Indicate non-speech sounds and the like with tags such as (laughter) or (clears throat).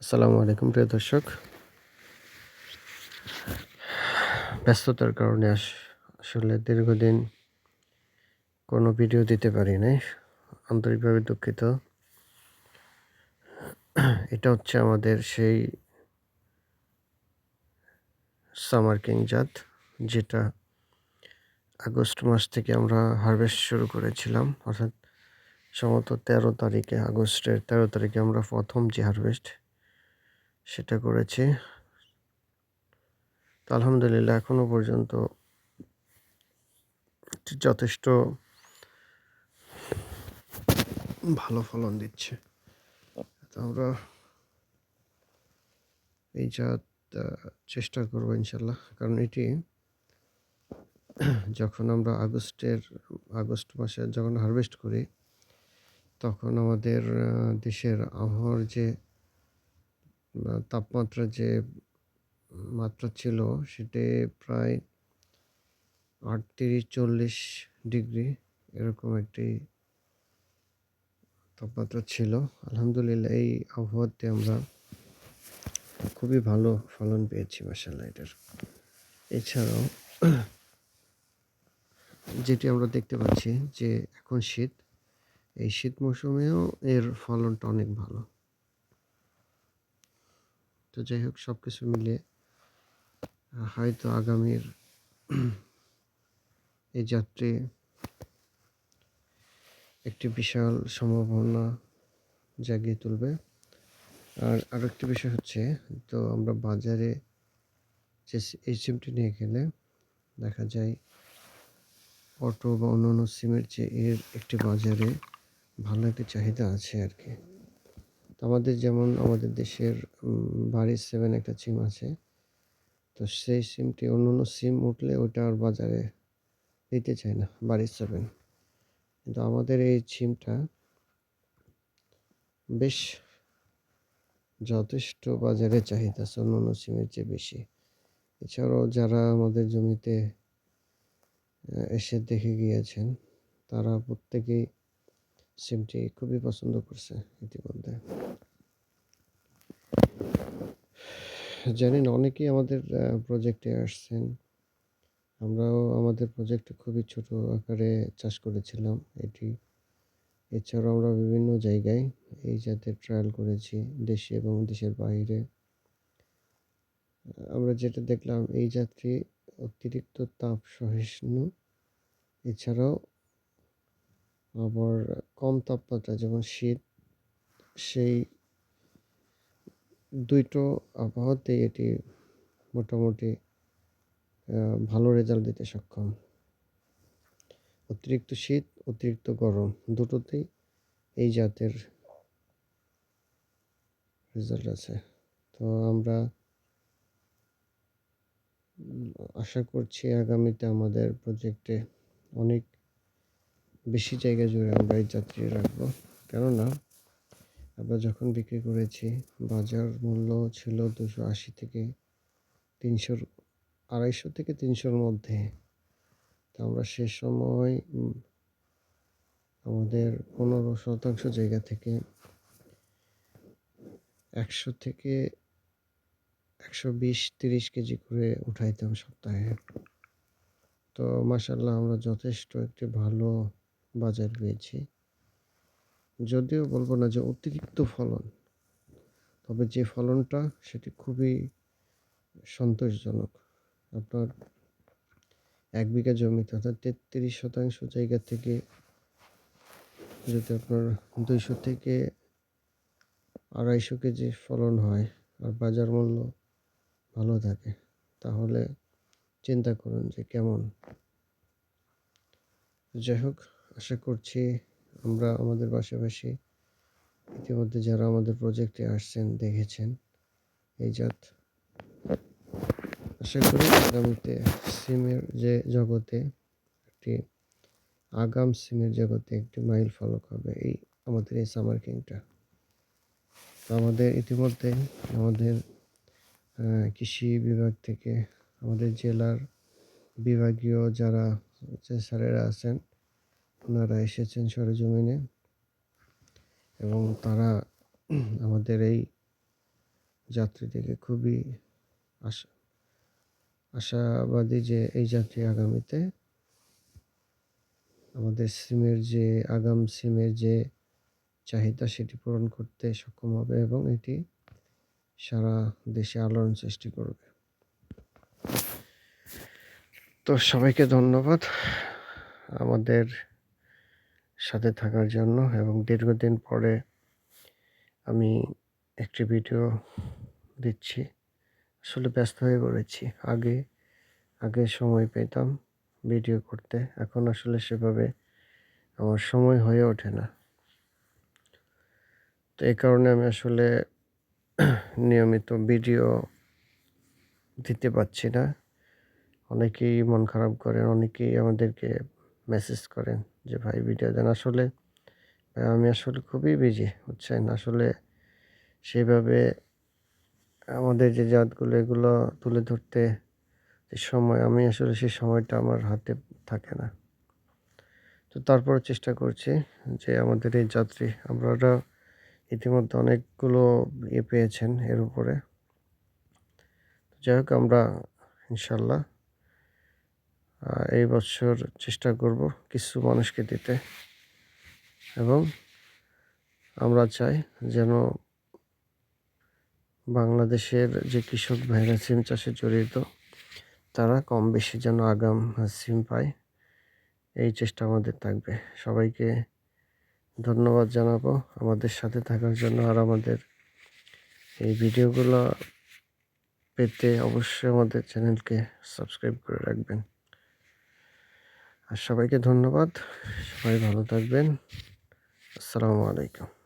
আসসালামু আলাইকুম, প্রিয় দর্শক। ব্যস্ততার কারণে আস- আসলে দীর্ঘদিন কোনো ভিডিও দিতে পারি নাই। আন্তরিকভাবে দুঃখিত। এটা হচ্ছে আমাদের সেই সামার কিং জাত, যেটা আগস্ট মাস থেকে আমরা হারভেস্ট শুরু করেছিলাম। অর্থাৎ সম্ভবত তেরো তারিখে, আগস্টের তেরো তারিখে আমরা প্রথম যে হারভেস্ট সেটা করেছি। তো আলহামদুলিল্লাহ এখনও পর্যন্ত যথেষ্ট ভালো ফলন দিচ্ছে। তো আমরা এই জাত চেষ্টা করব ইনশাল্লাহ কারণ এটি যখন আমরা আগস্টের, আগস্ট মাসে যখন হারভেস্ট করি, তখন আমাদের দেশের আবহাওয়ার যে তাপমাত্রা যে মাত্রা ছিল সেটি প্রায় আটত্রিশ চল্লিশ ডিগ্রি এরকম একটি তাপমাত্রা ছিল। আলহামদুলিল্লাহ, এই আবহাওয়াতে আমরা খুবই ভালো ফলন পেয়েছি মাসাল্লাহ এটার। এছাড়াও যেটি আমরা দেখতে পাচ্ছি যে এখন শীত, এই শীত মৌসুমেও এর ফলনটা অনেক ভালো। তো যাই হোক সব কিছু আহ, হয়তো আগামীর (clears throat) এই যাত্রী একটি বিশাল সম্ভাবনা জাগিয়ে তুলবে। আর আরও একটি বিষয় হচ্ছে তো আমরা বাজারে যে এই সিমটি নিয়ে গেলে দেখা যায় অটো বা অন্যান্য সিমের যে এর একটি বাজারে ভালো একটি চাহিদা আছে আর কি। আমাদের যেমন আমাদের দেশের বাড়ির সেভেন একটা সিম আছে। তো সেই সিমটি অন্য অন্য সিম উঠলে ওইটা আর বাজারে দিতে চায় না বাড়ির সেভেন কিন্তু আমাদের এই সিমটা বেশ যথেষ্ট বাজারে চাহিদা আছে অন্য অন্য সিমের চেয়ে বেশি। এছাড়াও যারা আমাদের জমিতে এসে দেখে গিয়েছেন, তারা প্রত্যেকেই সিমটি খুবই পছন্দ করছে ইতিমধ্যে। জানেন, অনেকেই আমাদের প্রজেক্টে আসছেন। আমরাও আমাদের প্রজেক্টে খুবই ছোট আকারে চাষ করেছিলাম এটি। এছাড়াও আমরা বিভিন্ন জায়গায় এই জাতের ট্রায়াল করেছি দেশে এবং দেশের বাইরে। আমরা যেটা দেখলাম, এই জাতটি অতিরিক্ত তাপ সহিষ্ণু এছাড়াও আবার কম তাপমাত্রা যেমন শীত, সেই দুইটো আবহাওয়াতে এটি মোটামুটি ভালো রেজাল্ট দিতে সক্ষম। অতিরিক্ত শীত, অতিরিক্ত গরম দুটোতেই এই জাতের রেজাল্ট আছে। তো আমরা আশা করছি আগামীতে আমাদের প্রজেক্টে অনেক বেশি জায়গা জুড়ে আমরা এই যাত্রী রাখব। কেননা আমরা যখন বিক্রি করেছি, বাজার মূল্য ছিল দুশো আশি থেকে তিনশোর, আড়াইশো থেকে তিনশোর মধ্যে। তো আমরা সে সময় আমাদের পনেরো শতাংশ জায়গা থেকে একশো থেকে একশো বিশ, তিরিশ কেজি করে উঠাইতাম সপ্তাহে। তো মাসাল্লাহ আমরা যথেষ্ট একটি ভালো বাজার পেয়েছি যদিও বলব না যে অতিরিক্ত ফলন, তবে যে ফলনটা সেটি খুবই সন্তোষজনক। আপনার এক বিঘা জমিতে অর্থাৎ তেত্রিশ শতাংশ জায়গা থেকে যদি আপনার দুইশো থেকে আড়াইশো কেজি ফলন হয় আর বাজার মূল্য ভালো থাকে, তাহলে চিন্তা করুন যে কেমন। যাই হোক আশা করছি আমরা আমাদের পাশাপাশি ইতিমধ্যে যারা আমাদের প্রজেক্টে আসছেন, দেখেছেন এই জাত। আশা করি আগামীতে সিমের যে জগতে একটি আগাম সিমের জগতে একটি মাইল ফলক হবে এই আমাদের এই সামার কিংটা আমাদের ইতিমধ্যে আমাদের কৃষি বিভাগ থেকে আমাদের জেলার বিভাগীয় যারা স্যারেরা আছেন ওনারা এসেছেন সরেজমিনে এবং তারা আমাদের এই যাত্রীদিকে খুবই আশা, আশাবাদী যে এই যাত্রী আগামীতে আমাদের সিমের যে, আগাম সিমের যে চাহিদা সেটি পূরণ করতে সক্ষম হবে এবং এটি সারা দেশে আলোড়ন সৃষ্টি করবে। তো সবাইকে ধন্যবাদ। আমাদের সাথে থাকার জন্য এবং দীর্ঘদিন পরে আমি একটি ভিডিও দিচ্ছি। আসলে ব্যস্ত হয়ে পড়েছি। আগে আগে সময় পেতাম ভিডিও করতে। এখন আসলে সেভাবে আমার সময় হয়ে ওঠে না। তো এই কারণে আমি আসলে নিয়মিত ভিডিও দিতে পারছি না। অনেকেই মন খারাপ করেন, অনেকেই আমাদেরকে মেসেজ করেন যে, ভাই ভিডিও দেন। আসলে আমি আসলে খুবই বিজি বুঝছেন? আসলে সেইভাবে আমাদের যে জাতগুলো, এগুলো তুলে ধরতে যে সময়, আমি আসলে সেই সময়টা আমার হাতে থাকে না। তো তারপরে চেষ্টা করছি যে, আমাদের এই যাত্রী আপনারা ইতিমধ্যে অনেকগুলো ইয়ে পেয়েছেন এর উপরে। যাই হোক, আমরা ইনশাল্লাহ এই বছর চেষ্টা করব কিছু মানুষকে দিতে। এবং আমরা চাই যেন বাংলাদেশের যে কৃষক ভাইরা সিম চাষে জড়িত, তারা কম বেশি যেন আগাম সিম পায়। এই চেষ্টা আমাদের থাকবে। সবাইকে ধন্যবাদ জানাব আমাদের সাথে থাকার জন্য। আর আমাদের এই ভিডিওগুলো পেতে অবশ্যই আমাদের চ্যানেলকে সাবস্ক্রাইব করে রাখবেন। আর সবাইকে ধন্যবাদ। সবাই ভালো থাকবেন। আসসালামু আলাইকুম।